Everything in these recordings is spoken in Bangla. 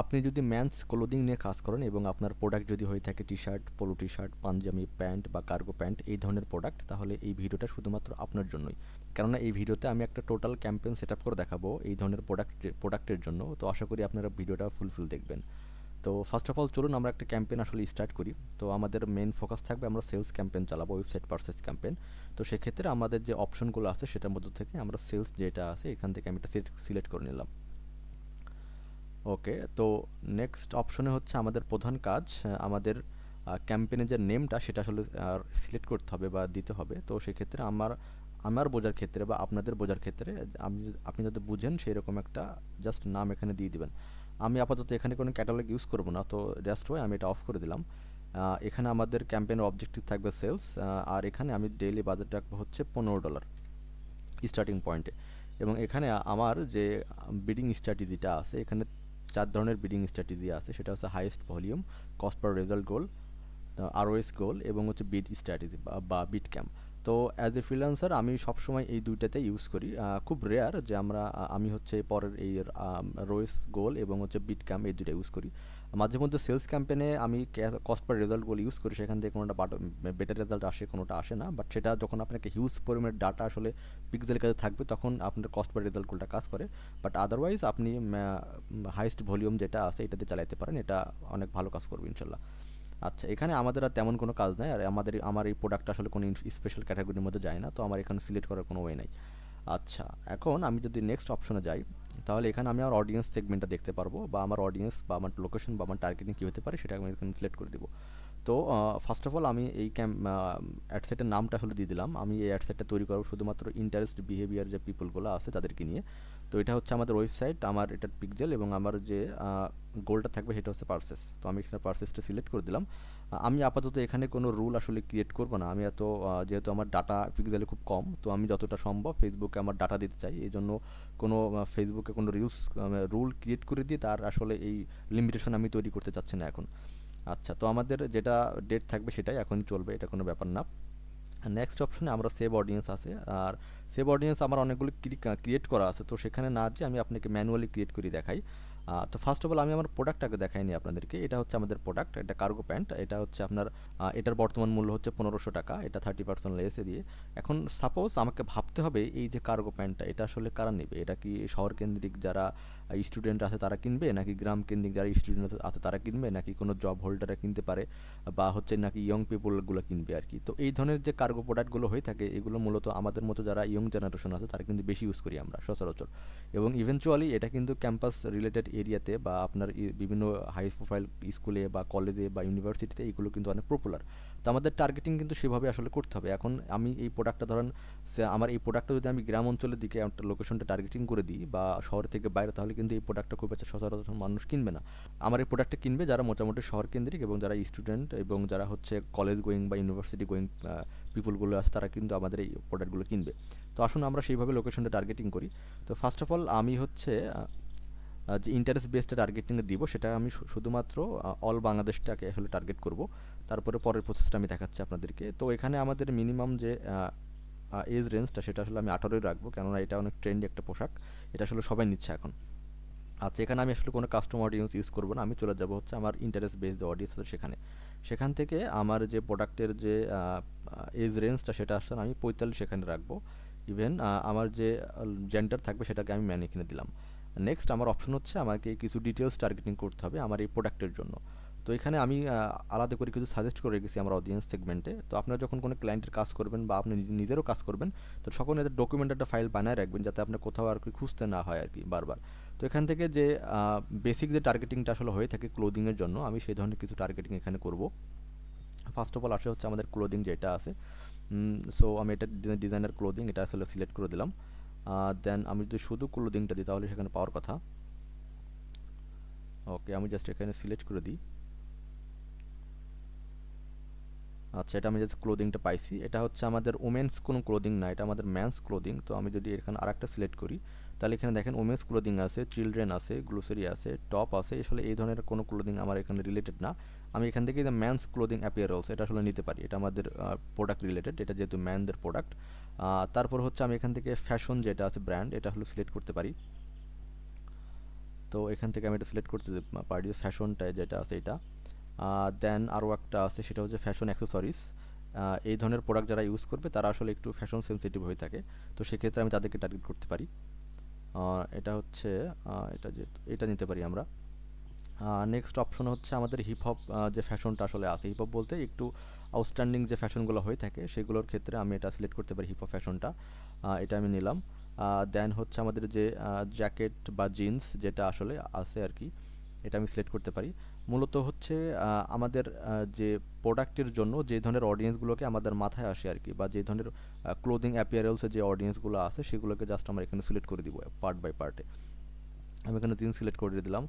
আপনি যদি ম্যানস ক্লোদিং নিয়ে কাজ করেন এবং আপনার প্রোডাক্ট যদি হয়ে থাকে T shirt polo T shirt Panjabi pant বা কার্গো প্যান্ট এই ধরনের প্রোডাক্ট তাহলে এই ভিডিওটা শুধুমাত্র আপনার জন্যই। কেননা এই ভিডিওতে আমি একটা টোটাল ক্যাম্পেন সেট আপ করে দেখাবো এই ধরনের প্রোডাক্ট প্রোডাক্টের জন্য। তো আশা করি আপনারা ভিডিওটা ফুলফিল দেখবেন। তো ফার্স্ট অফ অল চলুন আমরা একটা ক্যাম্পেন আসলে স্টার্ট করি। তো আমাদের মেন ফোকাস থাকবে আমরা সেলস ক্যাম্পেন চালাবো ওয়েবসাইট পারচেস ক্যাম্পেন তো সেক্ষেত্রে আমাদের যে অপশনগুলো আছে, সেটার মধ্যে থেকে আমরা সেলস যেটা আছে, এখান থেকে আমি এটা সিলেক্ট করে নিলাম। ওকে তো নেক্সট অপশনে হচ্ছে আমাদের প্রধান কাজ আমাদের ক্যাম্পেনের যে নেমটা সেটা আসলে সিলেক্ট করতে হবে বা দিতে হবে। তো সেক্ষেত্রে আমার আমার বোঝার ক্ষেত্রে বা আপনাদের বোঝার ক্ষেত্রে, আমি আপনি যাতে বুঝেন সেই রকম একটা জাস্ট নাম এখানে দিয়ে দিবেন। আমি আপাতত এখানে কোনো ক্যাটালগ ইউজ করব না, তো জাস্ট হয়ে আমি এটা অফ করে দিলাম। এখানে আমাদের ক্যাম্পেনের অবজেক্টিভ থাকবে সেলস আর এখানে আমি ডেইলি বাজেট রাখব হচ্ছে পনেরো ডলার স্টার্টিং পয়েন্টে এবং এখানে আমার যে বিডিং স্ট্র্যাটেজিটা আছে, এখানে চার ধরনের বিডিং স্ট্র্যাটেজি আছে। সেটা হচ্ছে highest volume cost per result goal ROAS goal এবং হচ্ছে বিড স্ট্র্যাটেজি বা বিট ক্যাম্প তো অ্যাজ এ ফ্রিলান্সার আমি সবসময় এই দুইটাতে ইউজ করি। খুব রেয়ার যে আমরা আমি হচ্ছে পরের এই রোয়েস গোল এবং হচ্ছে বিট ক্যাম্প এই দুইটা ইউজ করি। মাঝে মধ্যে সেলস ক্যাম্পেনে আমি cost per result goal use করি, সেখান থেকে কোনোটা বেটার রেজাল্ট আসে, কোনোটা আসে না। বাট সেটা যখন আপনাকে হিউজ পরিমাণের ডাটা আসলে পিক্সেলের কাছে থাকবে, তখন আপনার কস্ট পার রেজাল্ট গোলটা কাজ করে। বাট আদারওয়াইজ আপনি হাইস্ট ভলিউম যেটা আছে, এটাতে চালাইতে পারেন। এটা অনেক ভালো কাজ করবে, ইনশাল্লাহ। আচ্ছা এখানে আমাদের আর তেমন কোনো কাজ নাই। আর আমাদের, আমার এই প্রোডাক্টটা আসলে কোনো স্পেশাল ক্যাটাগরির মধ্যে যায় না। তো আমার এখানে সিলেক্ট করার কোনো ওয়ে নাই। আচ্ছা এখন আমি যদি নেক্সট অপশনে যাই তাহলে এখানে আমি আমার অডিয়েন্স সেগমেন্টটা দেখতে পারব বা আমার অডিয়েন্স বা আমার লোকেশন বা আমার টার্গেটিং কী হতে পারে সেটা আমি এখানে সিলেক্ট করে দেবো। তো ফার্স্ট অফ অল আমি এই ক্যাম্প অ্যাডসেটের নামটা হলে দিয়ে দিলাম। আমি এই অ্যাডসেটটা তৈরি করব শুধুমাত্র ইন্টারেস্ট বিহেভিয়ার যে পিপলগুলো আছে তাদেরকে নিয়ে। তো এটা হচ্ছে আমাদের ওয়েবসাইট আমার এটার পিকজেল এবং আমার যে গোলটা থাকবে, সেটা হচ্ছে পার্সেস তো আমি এখানে পার্সেসটা সিলেক্ট করে দিলাম। আমি আপাতত এখানে কোনো রুল আসলে ক্রিয়েট করব না। আমি এত যেহেতু আমার ডাটা পিক্সেলে খুব কম, তো আমি যতটা সম্ভব ফেসবুকে আমার ডাটা দিতে চাই। এই জন্য কোনো ফেসবুকে কোনো রিলস রুল ক্রিয়েট করে দিয়ে তার আসলে এই লিমিটেশন আমি তৈরি করতে চাচ্ছি না এখন। আচ্ছা তো আমাদের যেটা ডেট থাকবে সেটাই এখন চলবে, এটা কোনো ব্যাপার না। নেক্সট অপশনে আমরা সেভ অডিয়েন্স আছে। আর সেভ অডিয়েন্স আমার অনেকগুলো ক্রিয়েট করা আছে। তো সেখানে না যে আমি আপনাকে ম্যানুয়ালি ক্রিয়েট করে দেখাই। তো ফার্স্ট অফ অল আমি আমার প্রোডাক্ট প্রোডাক্টটাকে দেখাইনি আপনাদেরকে। এটা হচ্ছে আমাদের প্রোডাক্ট এটা কার্গো প্যান্ট এটা হচ্ছে আপনার এটার বর্তমান মূল্য হচ্ছে পনেরোশো টাকা, এটা থার্টি পার্সেন্ট লেসে দিয়ে। এখন সাপোজ আমাকে ভাবতে হবে এই যে কার্গো প্যান্টটা এটা আসলে কারা নেবে? এটা কি শহর কেন্দ্রিক যারা স্টুডেন্ট আছে তারা কিনবে? নাকি গ্রাম কেন্দ্রিক যারা স্টুডেন্ট আছে তারা কিনবে? নাকি কোনো জব হোল্ডাররা কিনতে পারে? বা হচ্ছে নাকি ইয়ং পিপলগুলো কিনবে আর কি? তো এই ধরনের যে কার্গো প্রোডাক্টগুলো হয়ে থাকে, এগুলো মূলত আমাদের মতো যারা ইয়ং জেনারেশন আছে, তারা কিন্তু বেশি ইউজ করি আমরা সচরাচর। এবং ইভেনচুয়ালি এটা কিন্তু ক্যাম্পাস রিলেটেড এরিয়াতে বা আপনার বিভিন্ন হাই প্রোফাইল স্কুলে বা কলেজে বা ইউনিভার্সিটিতে এইগুলো কিন্তু অনেক পপুলার তো আমাদের টার্গেটিং কিন্তু সেভাবে আসলে করতে হবে। এখন আমি এই প্রোডাক্টটা ধরেন আমার এই প্রোডাক্টটা যদি আমি গ্রাম অঞ্চলের দিকে একটা লোকেশনটা টার্গেটিং করে দিই বা শহর থেকে বাইরে, তাহলে কিন্তু এই প্রোডাক্টটা খুব একটা সচরাচর মানুষ কিনবে না। আমার এই প্রোডাক্টটা কিনবে যারা মোটামুটি শহর কেন্দ্রিক এবং যারা স্টুডেন্ট এবং যারা হচ্ছে কলেজ গোয়িং বা ইউনিভার্সিটি গোয়িং পিপুলগুলো আছে, তারা কিন্তু আমাদের এই প্রোডাক্টগুলো কিনবে। তো আসুন আমরা সেইভাবে লোকেশনটা টার্গেটিং করি। তো ফার্স্ট অফ অল আমি হচ্ছে যে ইন্টারেস্ট বেসড টার্গেটিং দিব, সেটা আমি শুধুমাত্র অল বাংলাদেশটাকে আসলে টার্গেট করব। তারপরে পরের প্রসেসটা আমি দেখাচ্ছি আপনাদেরকে। তো এখানে আমাদের মিনিমাম যে এজ রেঞ্জটা সেটা আসলে আমি আঠারোই রাখব, কেননা এটা অনেক ট্রেন্ডি একটা পোশাক। এটা আসলে সবাই নিচ্ছে এখন। আচ্ছা এখানে আমি আসলে কোনো কাস্টম অডিয়েন্স ইউজ করব না, আমি চলে যাব হচ্ছে আমার ইন্টারেস্ট বেসড অডিয়েন্স আছে সেখানে। সেখান থেকে আমার যে প্রোডাক্টের যে এজ রেঞ্জটা সেটা আসলে আমি পঁয়তাল্লিশ সেখানে রাখব। ইভেন আমার যে জেন্ডার থাকবে, সেটাকে আমি ম্যান এখানে দিলাম। নেক্সট আমার অপশন হচ্ছে আমাকে কিছু ডিটেলস টার্গেটিং করতে হবে আমার এই প্রোডাক্টের জন্য। তো এখানে আমি আলাদা করে কিছু সাজেস্ট করে রেখেছি আমার অডিয়েন্স সেগমেন্টে তো আপনারা যখন কোনো ক্লায়েন্টের কাজ করবেন বা আপনি নিজেরও কাজ করবেন, তো সকল এদের ডকুমেন্ট একটা ফাইল বানায় রাখবেন যাতে আপনার কোথাও আর কি খুঁজতে না হয় আর কি বারবার। তো এখান থেকে যে বেসিক যে টার্গেটিংটা আসলে হয়ে থাকে ক্লোদিংয়ের জন্য, আমি সেই ধরনের কিছু টার্গেটিং এখানে করব। ফার্স্ট অফ অল আসে হচ্ছে আমাদের ক্লোদিং যেটা আছে। সো আমি এটা ডিজাইনার ক্লোদিং এটা আসলে সিলেক্ট করে দিলাম। দেন আমি যদি শুধু ক্লোদিংটা দিই তাহলে সেখানে পাওয়ার কথা। ওকে আমি জাস্ট এখানে সিলেক্ট করে দিই। আচ্ছা এটা আমি জাস্ট ক্লোদিংটা পাইছি। এটা হচ্ছে আমাদের ওমেন্স কোনো ক্লোদিং না, এটা আমাদের ম্যান্স ক্লোদিং তো আমি যদি এখানে আরেকটা সিলেক্ট করি তাহলে এখানে দেখেন ওমেন্স ক্লোদিং আছে, চিলড্রেন আছে, গ্লোসারি আছে, টপ আছে আসলে এই ধরনের কোনো ক্লোদিং আমার এখানে রিলেটেড না। আমি এখান থেকে ম্যানস ক্লোদিং অ্যাপিয়ারেলস এটা আসলে নিতে পারি। এটা আমাদের প্রোডাক্ট রিলেটেড এটা যেহেতু ম্যানদের প্রোডাক্ট তারপর হচ্ছে আমি এখান থেকে ফ্যাশন যেটা আছে ব্র্যান্ড এটা হলো সিলেক্ট করতে পারি। তো এখান থেকে আমি এটা সিলেক্ট করতে পারি ফ্যাশনটায় যেটা আছে এটা। দেন আরও একটা আছে, সেটা হচ্ছে ফ্যাশন অ্যাক্সেসরিজ এই ধরনের প্রোডাক্ট যারা ইউজ করবে, তারা আসলে একটু ফ্যাশন সেন্সিটিভ হয়ে থাকে। তো সেক্ষেত্রে আমি তাদেরকে টার্গেট করতে পারি। এটা হচ্ছে এটা যে, এটা নিতে পারি আমরা। নেক্সট অপশন হচ্ছে আমাদের হিপ হপ যে ফ্যাশনটা আসলে আছে। হিপ হপ বলতে একটু আউটস্ট্যান্ডিং যে ফ্যাশনগুলো হয়ে থাকে, সেগুলোর ক্ষেত্রে আমি এটা সিলেক্ট করতে পারি হিপ হপ ফ্যাশনটা এটা আমি নিলাম। দেন হচ্ছে আমাদের যে জ্যাকেট বা জিন্স যেটা আসলে আছে আর কি এটা আমি সিলেক্ট করতে পারি। মূলত হচ্ছে আমাদের যে প্রোডাক্টের জন্য যে ধরনের অডিয়েন্সগুলোকে আমাদের মাথায় আসে আর কি বা যে ধরনের ক্লোদিং অ্যাপিয়ারেলসের যে অডিয়েন্সগুলো আছে সেগুলোকে জাস্ট আমরা এখানে সিলেক্ট করে দিব পার্ট বাই পার্টে আমি এখানে জিন্স সিলেক্ট করে দিলাম।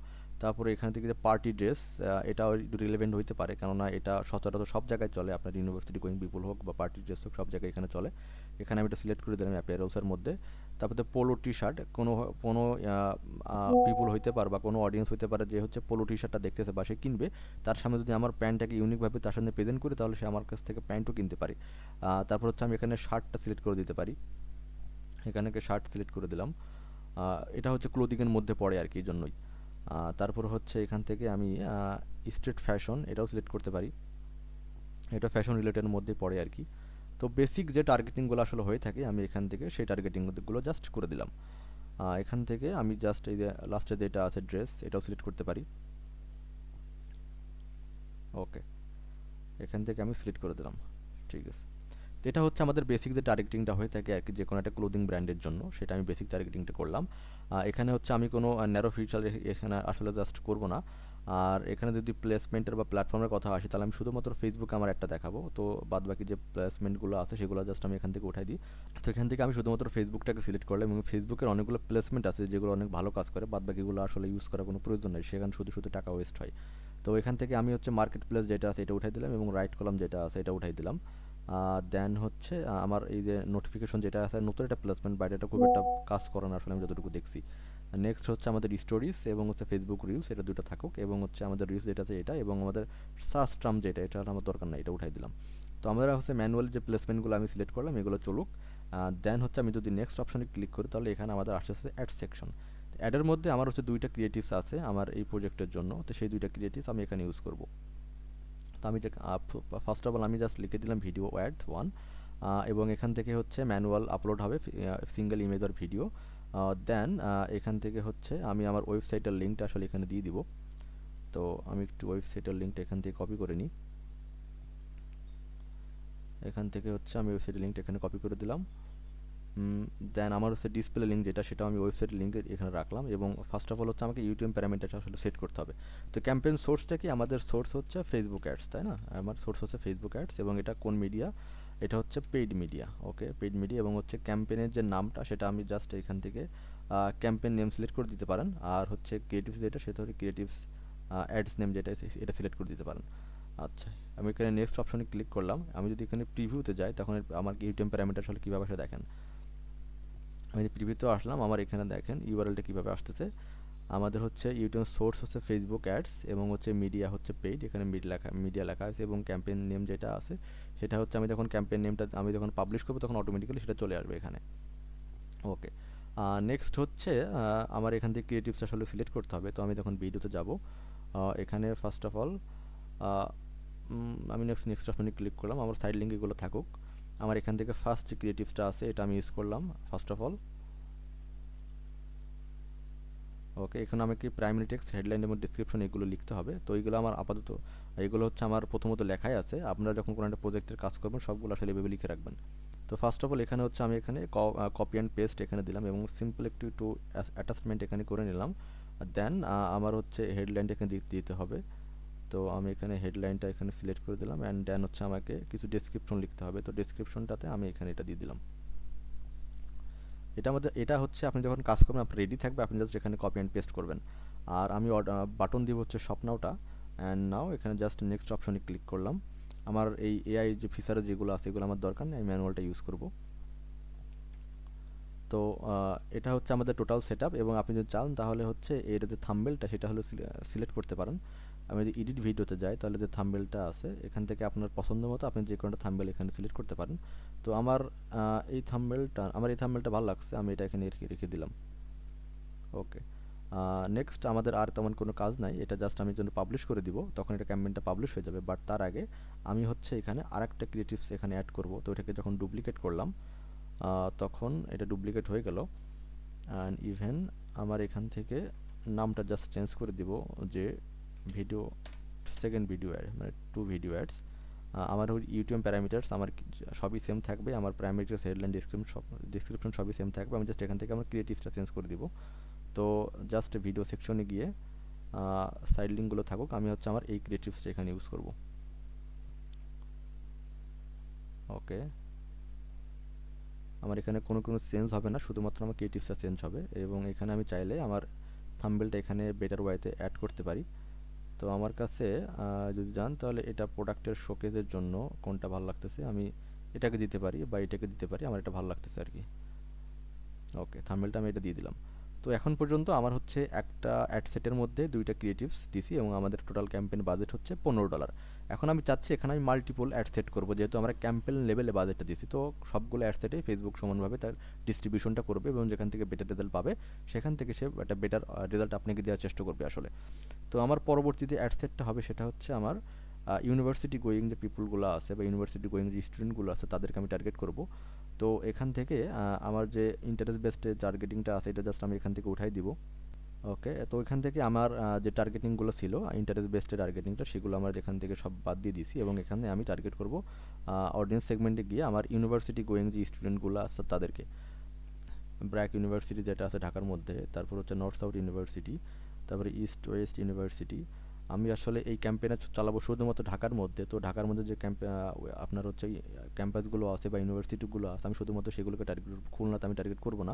তারপরে এখান থেকে যে পার্টি ড্রেস এটাও রিলেভেন্ট হইতে পারে। কেননা এটা সচরাচর সব জায়গায় চলে। আপনার ইউনিভার্সিটি গোয়িং পিপুল হোক বা পার্টি ড্রেস হোক, সব জায়গায় এখানে চলে। এখানে আমি এটা সিলেক্ট করে দিলাম অ্যাপিয়ারেলসের মধ্যে। তারপরে পোলো টি শার্ট কোনো কোনো পিপুল হইতে পারে বা কোনো অডিয়েন্স হইতে পারে যে হচ্ছে পোলো টি শার্টটা দেখতেছে বা সে কিনবে। তার সামনে যদি আমার প্যান্টটাকে ইউনিকভাবে তার সামনে প্রেজেন্ট করি, তাহলে সে আমার কাছ থেকে প্যান্টও কিনতে পারি। তারপর হচ্ছে আমি এখানে শার্টটা সিলেক্ট করে দিতে পারি। এখানে শার্ট সিলেক্ট করে দিলাম। এটা হচ্ছে ক্লোদিংয়ের মধ্যে পড়ে আর কি, এই জন্যই। তারপর হচ্ছে এখান থেকে আমি স্ট্রিট ফ্যাশন এটাও সিলেক্ট করতে পারি। এটা ফ্যাশন রিলেটেড মধ্যে পড়ে আর কি। তো বেসিক যে টার্গেটিংগুলো আসলে হয়ে থাকে, আমি এখান থেকে সেই টার্গেটিংগুলো জাস্ট করে দিলাম। এখান থেকে আমি জাস্ট এই যে লাস্টে যেটা আছে ড্রেস এটাও সিলেক্ট করতে পারি। ওকে এখান থেকে আমি সিলেক্ট করে দিলাম। ঠিক আছে। তো এটা হচ্ছে আমাদের বেসিক যে টার্গেটিংটা হয়ে থাকে আর কি, যে কোনো একটা ক্লোদিং ব্র্যান্ডের জন্য, সেটা আমি বেসিক টার্গেটিংটা করলাম। এখানে হচ্ছে আমি কোনো ন্যারো ফিচার এখানে আসলে জাস্ট করব না। আর এখানে যদি প্লেসমেন্টের বা প্ল্যাটফর্মের কথা আসে, তাহলে আমি শুধুমাত্র ফেসবুকে আমার একটা দেখাবো। তো বাদ বাকি যে প্লেসমেন্টগুলো আছে, সেগুলো জাস্ট আমি এখান থেকে উঠাই দিই। তো এখান থেকে আমি শুধুমাত্র ফেসবুকটাকে সিলেক্ট করলাম এবং ফেসবুকের অনেকগুলো প্লেসমেন্ট আছে, যেগুলো অনেক ভালো কাজ করে। বাদ বাকিগুলো আসলে ইউজ করার কোনো প্রয়োজন নেই, সেখানে শুধু শুধু টাকা ওয়েস্ট হয়। তো এখান থেকে আমি হচ্ছে মার্কেট প্লেস যেটা আছে, এটা উঠাই দিলাম এবং রাইট কলাম যেটা আছে, এটা উঠাই দিলাম। দেন হচ্ছে আমার এই যে নোটিফিকেশন যেটা আছে নতুন একটা প্লেসমেন্ট বাইরে এটা খুব একটা কাজ করে না আসলে আমি যতটুকু দেখছি। নেক্সট হচ্ছে আমাদের স্টোরিজ এবং হচ্ছে ফেসবুক রিলস এটা দুটো থাকুক এবং হচ্ছে আমাদের রিলস যেটা আছে এটা এবং আমাদের সার্চ ট্রাম যেটা এটা আমার দরকার নাই এটা উঠাই দিলাম। তো আমরা হচ্ছে ম্যানুয়াল যে প্লেসমেন্টগুলো আমি সিলেক্ট করলাম এগুলো চলুক। দেন হচ্ছে আমি যদি নেক্সট অপশনে ক্লিক করি তাহলে এখানে আমাদের আসছে অ্যাড সেকশন অ্যাডের মধ্যে আমার হচ্ছে দুইটা ক্রিয়েটিভস আছে আমার এই প্রজেক্টের জন্য তো সেই দুইটা ক্রিয়েটিভস আমি এখানে ইউজ করব। তো আমি যে ফার্স্ট অফ অল আমি জাস্ট লিখে দিলাম ভিডিও অ্যাড ওয়ান এবং এখান থেকে হচ্ছে ম্যানুয়াল আপলোড হবে সিঙ্গেল ইমেজ আর ভিডিও দেন এখান থেকে হচ্ছে আমি আমার ওয়েবসাইটের লিঙ্কটা আসলে এখানে দিয়ে দিব। তো আমি একটু ওয়েবসাইটের লিঙ্কটা এখান থেকে কপি করে নিই। এখান থেকে হচ্ছে আমি ওয়েবসাইটের লিঙ্কটা এখানে কপি করে দিলাম। দেন আমার হচ্ছে ডিসপ্লে লিঙ্ক যেটা, সেটা আমি ওয়েবসাইট লিঙ্ক এখানে রাখলাম এবং ফার্স্ট অফ অল হচ্ছে আমাকে ইউটিউব প্যারামিটারটা আসলে সেট করতে হবে। তো ক্যাম্পেন সোর্সটা কি? আমাদের সোর্স হচ্ছে ফেসবুক অ্যাডস তাই না? আমার সোর্স হচ্ছে ফেসবুক অ্যাডস এবং এটা কোন মিডিয়া এটা হচ্ছে paid media okay paid media এবং হচ্ছে ক্যাম্পেনের যে নামটা, সেটা আমি জাস্ট এখান থেকে ক্যাম্পেন নেম সিলেক্ট করে দিতে পারেন। আর হচ্ছে ক্রিয়েটিভস যেটা, সেটা হচ্ছে ক্রিয়েটিভস অ্যাডস নেম যেটা এটা সিলেক্ট করে দিতে পারেন। আচ্ছা আমি এখানে নেক্সট অপশনে ক্লিক করলাম। আমি যদি এখানে প্রিভিউতে যাই, তখন আমার ইউটিউব প্যারামিটার আসলে কীভাবে আসে দেখেন। আমি যে আসলাম, আমার এখানে দেখেন ইউআরএলটা কীভাবে আসতেছে। আমাদের হচ্ছে ইউটিউব সোর্স হচ্ছে ফেসবুক অ্যাডস এবং হচ্ছে মিডিয়া হচ্ছে পেইড এখানে মিড লেখা মিডিয়া লেখা আছে এবং ক্যাম্পেইন নেম যেটা আছে, সেটা হচ্ছে আমি যখন ক্যাম্পেইন নেমটা আমি যখন পাবলিশ করব তখন অটোমেটিক্যালি সেটা চলে আসবে এখানে। ওকে নেক্সট হচ্ছে আমার এখান থেকে ক্রিয়েটিভস আসলে সিলেক্ট করতে হবে। তো আমি যখন ভিডিওতে যাব এখানে ফার্স্ট অফ অল আমি নেক্সট নেক্সট অপশনে ক্লিক করলাম। আমার সাইড লিঙ্ক এগুলো থাকুক। আমার এখান থেকে ফার্স্ট ক্রিয়েটিভসটা আছে, এটা আমি ইউজ করলাম ফার্স্ট অফ অল ওকে এখানে আমাকে প্রাইমারি টেক্সট হেডলাইন এবং ডিসক্রিপশন এগুলো লিখতে হবে। তো এইগুলো আমার আপাতত, এগুলো হচ্ছে আমার প্রথমত লেখাই আছে। আপনারা যখন কোনো একটা প্রজেক্টের কাজ করবেন, সবগুলো আসলে এভাবে লিখে রাখবেন। তো ফার্স্ট অফ অল এখানে হচ্ছে আমি এখানে কপি অ্যান্ড পেস্ট এখানে দিলাম এবং সিম্পল একটু একটু অ্যাটাচমেন্ট এখানে করে নিলাম। দেন আমার হচ্ছে হেডলাইনটা এখানে দিতে হবে। তো আমি এখানে হেডলাইনটা এখানে সিলেক্ট করে দিলাম অ্যান্ড দেন হচ্ছে আমাকে কিছু ডেসক্রিপশন লিখতে হবে। তো ডেসক্রিপশনটাতে আমি এখানে এটা দিয়ে দিলাম। এটা আমাদের, এটা হচ্ছে আপনি যখন কাজ করবেন, আপনার রেডি থাকবে, আপনি জাস্ট এখানে কপি অ্যান্ড পেস্ট করবেন। আর আমি বাটন দিব হচ্ছে স্বপ্নাওটা। অ্যান্ড নাও এখানে জাস্ট নেক্সট অপশনে ক্লিক করলাম। আমার এই এআই যে ফিচার যেগুলো আছে, এগুলো আমার দরকার নেই, আমি ম্যানুয়ালটা ইউজ করব। তো এটা হচ্ছে আমাদের টোটাল সেট এবং আপনি যদি চান তাহলে হচ্ছে এর যে থাম্বেলটা সেটা হলো সিলেক্ট করতে পারেন। আমি যদি এডিট ভিডিওতে যাই, তাহলে যে থাম্বেলটা আছে, এখান থেকে আপনার পছন্দ মতো আপনি যে কোনোটা থাম্বেল এখানে সিলেক্ট করতে পারেন। তো আমার এই থাম্বেলটা আমার এই থাম্বেলটা ভালো লাগছে, আমি এটা এখানে রেখে দিলাম। ওকে নেক্সট আমাদের আর তেমন কোনো কাজ নাই, এটা জাস্ট আমি জন্য পাবলিশ করে দিব, তখন এটা ক্যাম্পেইনটা পাবলিশ হয়ে যাবে। বাট তার আগে আমি হচ্ছে এখানে আরেকটা ক্রিয়েটিভস এখানে অ্যাড করব। তো এটাকে যখন ডুপ্লিকেট করলাম তখন এটা ডুপ্লিকেট হয়ে গেল। অ্যান্ড ইভেন আমার এখান থেকে নামটা জাস্ট চেঞ্জ করে দিব, যে ভিডিও সেকেন্ড ভিডিও অ্যাড মানে টু ভিডিও অ্যাডস আমার ইউটিউব প্যারামিটার্স আমার সবই সেম থাকবে। আমার প্যারামিটার্স হেডলাইন ডিসক্রিপশন সব ডিসক্রিপশন সবই সেম থাকবে। আমি জাস্ট এখান থেকে আমার ক্রিয়েটিভসটা চেঞ্জ করে দিব। তো জাস্ট ভিডিও সেকশনে গিয়ে সাইড লিঙ্কগুলো থাকুক। আমি হচ্ছে আমার এই ক্রিয়েটিভসটা এখানে ইউজ করব। ওকে আমার এখানে কোনো কোনো চেঞ্জ হবে না। শুধুমাত্র আমার ক্রিয়েটিভসটা চেঞ্জ হবে। এবং এখানে আমি চাইলে আমার থাম্বেলটা এখানে বেটার ওয়াইতে অ্যাড করতে পারি। তো আমার কাছে যদি যান তাহলে এটা প্রোডাক্টের শোকেজের জন্য কোনটা ভালো লাগতেছে, আমি এটাকে দিতে পারি বা এটাকে দিতে পারি, আমার এটা ভালো লাগতেছে আর কি ওকে থাম্বেলটা আমি এটা দিয়ে দিলাম। তো এখন পর্যন্ত আমার হচ্ছে একটা অ্যাডসেটের মধ্যে দুইটা ক্রিয়েটিভস দিছি এবং আমাদের টোটাল ক্যাম্পেন বাজেট হচ্ছে পনেরো ডলার এখন আমি চাচ্ছি এখানে আমি মাল্টিপল অ্যাড সেট করব, যেহেতু আমরা ক্যাম্পেন লেভেলে বাজেটটা দিছি তো সবগুলো অ্যাড সেটে ফেসবুক সমানভাবে তার ডিস্ট্রিবিউশনটা করবে এবং যেখান থেকে বেটার রেজাল্ট পাবে, সেখান থেকে সে একটা বেটার রেজাল্ট আপনাকে দেওয়ার চেষ্টা করবে আসলে। তো আমার পরবর্তীতে অ্যাড সেটটা হবে সেটা হচ্ছে আমার ইউনিভার্সিটি গোয়িং যে পিপুলগুলো আছে বা ইউনিভার্সিটি গোয়িং যে স্টুডেন্টগুলো আছে তাদেরকে আমি টার্গেট করব। তো এখান থেকে আমার যে ইন্টারেস্ট বেসড টার্গেটিংটা আছে এটা জাস্ট আমি এখান থেকে উঠাই দিব। ওকে তো এখান থেকে আমার যে টার্গেটিংগুলো ছিল ইন্টারেস্ট বেসড টার্গেটিংটা সেগুলো আমার এখান থেকে সব বাদ দিয়ে দিছি এবং এখানে আমি টার্গেট করব অডিয়েন্স সেগমেন্টে গিয়ে আমার ইউনিভার্সিটি গোয়িং যে স্টুডেন্টগুলো আছে তাদেরকে। ব্র্যাক ইউনিভার্সিটি যেটা আছে ঢাকার মধ্যে, তারপর হচ্ছে নর্থ সাউথ ইউনিভার্সিটি তারপরে ইস্ট ওয়েস্ট ইউনিভার্সিটি আমি আসলে এই ক্যাম্পেইনে চালাবো শুধুমাত্র ঢাকার মধ্যে। তো ঢাকার মধ্যে যে ক্যাম্পে আপনার হচ্ছে ক্যাম্পাসগুলো আছে বা ইউনিভার্সিটিগুলো আছে, আমি শুধুমাত্র সেগুলোকে টার্গেট খুলনাতে আমি টার্গেট করব না।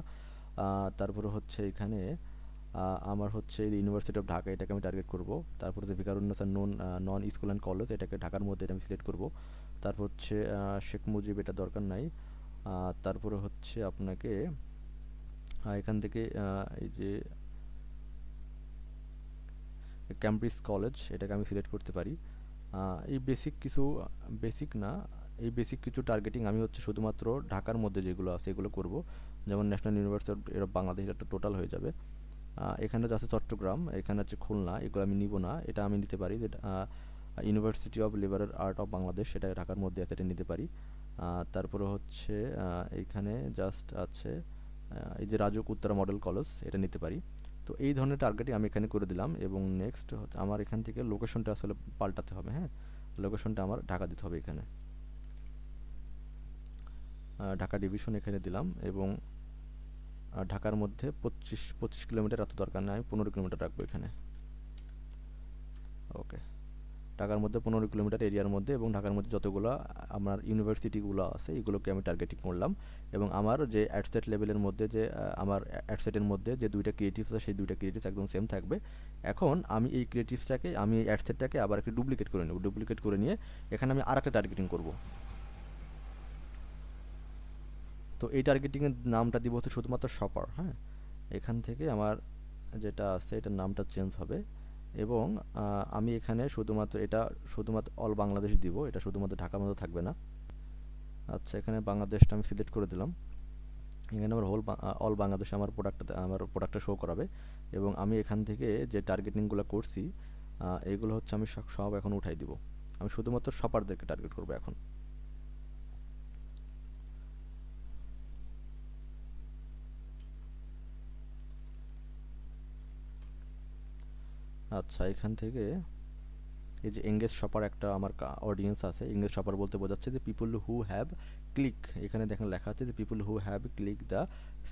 তারপরে হচ্ছে এখানে আমার হচ্ছে ইউনিভার্সিটি অফ ঢাকা এটাকে আমি টার্গেট করব। তারপর হচ্ছে ভিকারুন্নাসার Noon Noon school and college এটাকে ঢাকার মধ্যে এটা আমি সিলেক্ট করব। তারপর হচ্ছে শেখ মুজিব এটা দরকার নাই। তারপরে হচ্ছে আপনাকে এখান থেকে এই যে ক্যামব্রিজ কলেজ এটাকে আমি সিলেক্ট করতে পারি। এই বেসিক কিছু বেসিক না এই বেসিক কিছু টার্গেটিং আমি হচ্ছে শুধুমাত্র ঢাকার মধ্যে যেগুলো আছে এগুলো করব। যেমন ন্যাশনাল ইউনিভার্সিটি অফ বাংলাদেশ এটা টোটাল হয়ে যাবে। এখানে আছে চট্টগ্রাম এখানে হচ্ছে খুলনা এগুলো আমি নিব না এটা আমি নিতে পারি। University of Liberal Art of Bangladesh সেটা ঢাকার মধ্যে আছে এটা নিতে পারি। তারপরে হচ্ছে আহ, এইখানে জাস্ট আছে এই যে রাজুক উত্তরা মডেল কলেজ এটা নিতে পারি। তো এই ধরনের টার্গেটই আমি এখানে করে দিলাম এবং নেক্সট হচ্ছে আমার এখান থেকে লোকেশনটা আসলে পাল্টাতে হবে হ্যাঁ? লোকেশনটা আমার ঢাকা দিতে হবে এখানে। ঢাকা ডিভিশন এখানে দিলাম এবং ঢাকার মধ্যে পঁচিশ পঁচিশ কিলোমিটার এত দরকার নেই আমি পনেরো কিলোমিটার রাখব এখানে। ওকে ঢাকার মধ্যে পনেরো কিলোমিটার এরিয়ার মধ্যে এবং ঢাকার মধ্যে যতগুলো আমার ইউনিভার্সিটিগুলো আছে, এগুলোকে আমি টার্গেটিং করলাম। এবং আমার যে অ্যাডসেট লেভেলের মধ্যে যে আমার অ্যাডসেটের মধ্যে যে দুইটা ক্রিয়েটিভস আছে, সেই দুইটা ক্রিয়েটিভস একদম সেম থাকবে। এখন আমি এই ক্রিয়েটিভসটাকে আমি এই অ্যাডসেটটাকে আবার একটু ডুপ্লিকেট করে নেব। ডুপ্লিকেট করে নিয়ে এখানে আমি আর একটা টার্গেটিং করব। তো এই টার্গেটিংয়ের নামটা দিব হচ্ছে শুধুমাত্র শপার হ্যাঁ? এখান থেকে আমার যেটা আছে, এটার নামটা চেঞ্জ হবে। এবং আমি এখানে শুধুমাত্র এটা শুধুমাত্র অল বাংলাদেশ দিব, এটা শুধুমাত্র ঢাকার মধ্যে থাকবে না। আচ্ছা এখানে বাংলাদেশটা আমি সিলেক্ট করে দিলাম। এখানে আমার হোল অল বাংলাদেশে আমার প্রোডাক্টটা আমার প্রোডাক্টটা শো করাবে। এবং আমি এখান থেকে যে টার্গেটিংগুলো করছি এগুলো হচ্ছে আমি সব সব এখন উঠাই দিব। আমি শুধুমাত্র শপারদেরকে টার্গেট করব এখন। আচ্ছা এখান থেকে এই যে এঙ্গেজ শপার একটা আমার অডিয়েন্স আছে এঙ্গেজ শপার বলতে বোঝাচ্ছে যে পিপুল হু হ্যাভ ক্লিক এখানে দেখেন লেখা আছে যে people who have click the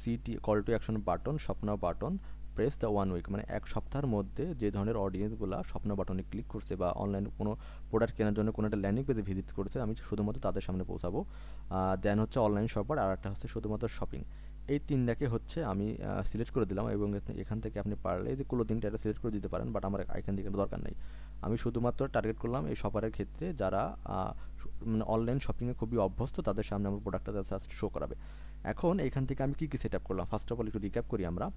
city call to action button স্বপ্ন button press the one week মানে এক সপ্তাহের মধ্যে যে ধরনের অডিয়েন্সগুলো স্বপ্ন বাটনে ক্লিক করছে বা অনলাইন কোনো প্রোডাক্ট কেনার জন্য কোনো একটা ল্যান্ডিং পেজে ভিজিট করছে, আমি শুধুমাত্র তাদের সামনে পৌঁছাবো। দেন হচ্ছে অনলাইন শপার আর একটা হচ্ছে শুধুমাত্র শপিং এই তিনটাকে হচ্ছে আমি সিলেক্ট করে দিলাম এবং এখান- থেকে আপনি পারলে এই যে ক্লোদিংটা এটা সিলেক্ট করে দিতে পারেন বাট আমার এখান থেকে দরকার নেই। আমি শুধুমাত্র টার্গেট করলাম এই শপারের ক্ষেত্রে যারা মানে অনলাইন শপিংয়ে খুবই অভ্যস্ত তাদের সামনে আমার প্রোডাক্টটা জাস্ট শো করাবে। এখন এখান থেকে আমি কী কী সেট আপ করলাম? ফার্স্ট অফ অল একটু রিক্যাপ করি আমরা।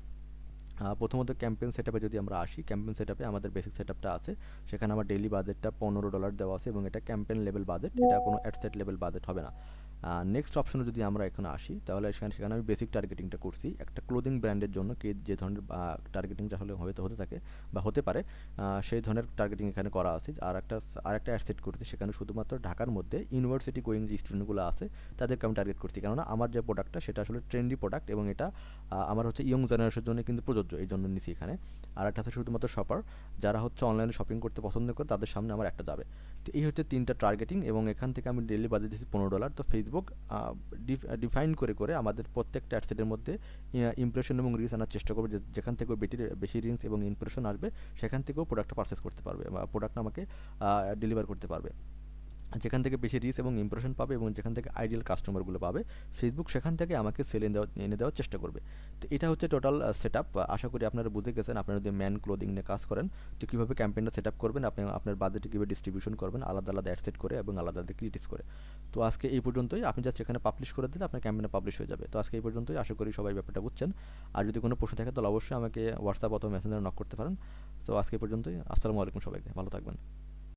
প্রথমত ক্যাম্পেইন সেটআপে যদি আমরা আসি ক্যাম্পেইন সেটআপে আমাদের বেসিক সেটআপটা আছে। সেখানে আমার ডেইলি বাজেটটা পনেরো ডলার দেওয়া আছে এবং এটা ক্যাম্পেন লেভেল বাজেট এটা কোনো অ্যাডসেট লেভেল বাজেট হবে না। নেক্সট অপশনে যদি আমরা এখানে আসি, তাহলে সেখানে সেখানে আমি বেসিক টার্গেটিংটা করছি। একটা ক্লোদিং ব্র্যান্ডের জন্য কে যে ধরনের টার্গেটিংটা হলে হয়তো হতে থাকে বা হতে পারে সেই ধরনের টার্গেটিং এখানে করা আছে। আর একটা আর একটা অ্যাড সেট করছি, সেখানে শুধুমাত্র ঢাকার মধ্যে ইউনিভার্সিটি গোয়িং যে স্টুডেন্টগুলো আছে, তাদেরকে আমি টার্গেট করছি। কেননা আমার যে প্রোডাক্টটা সেটা আসলে ট্রেন্ডি প্রোডাক্ট এবং এটা আমার হচ্ছে ইয়ং জেনারেশনের জন্য কিন্তু প্রযোজ্য, এই জন্য নিছি এখানে। আর একটা আছে শুধুমাত্র শপার যারা হচ্ছে অনলাইনে শপিং করতে পছন্দ করে, তাদের সামনে আমার একটা যাবে। তো এই হচ্ছে তিনটা টার্গেটিং এবং এখান থেকে আমি ডেলি বাজেট দিচ্ছি পনেরো ডলার তো ফেসবুক ডিফাইন করে করে আমাদের প্রত্যেকটা অ্যাডসেটের মধ্যে ইমপ্রেশন এবং রিলস আনার চেষ্টা করবে যেখান থেকেও বেটি বেশি রিলস এবং ইমপ্রেশন আসবে, সেখান থেকেও প্রোডাক্টটা পারচেস করতে পারবে বা প্রোডাক্ট আমাকে ডেলিভার করতে পারবে। যেখান থেকে বেশি রিচ এবং ইমপ্রেশন পাবে এবং যেখান থেকে আইডিয়াল কাস্টমারগুলো পাবে ফেসবুক সেখান থেকে আমাকে সেল এনে দেওয়া, এনে দেওয়ার চেষ্টা করবে। তো এটা হচ্ছে টোটাল সেট আপ আশা করি আপনারা বুঝে গেছেন, আপনারা যদি ম্যান ক্লোদিং নিয়ে কাজ করেন, তো কীভাবে ক্যাম্পেইনটা সেট আপ করবেন, আপনি আপনার বাজেটে কীভাবে ডিস্ট্রিবিউশন করবেন, আলাদা আলাদা অ্যাড সেট করে এবং আলাদা আলাদা ক্রিয়েটিভ করে। তো আজকে এই পর্যন্তই। আপনি জাস্ট এখানে পাবলিশ করে দিলে আপনার ক্যাম্পেইনে পাবলিশ হয়ে যাবে। তো আজকে এই পর্যন্তই। আশা করি সবাই ব্যাপারটা বুঝছেন। আর যদি কোনো প্রশ্ন থাকে, তাহলে অবশ্যই আমাকে হোয়াটসঅ্যাপ অথবা মেসেঞ্জারে নক করতে পারেন। তো আজকে পর্যন্তই। আসসালামু আলাইকুম সবাইকে। ভালো থাকবেন।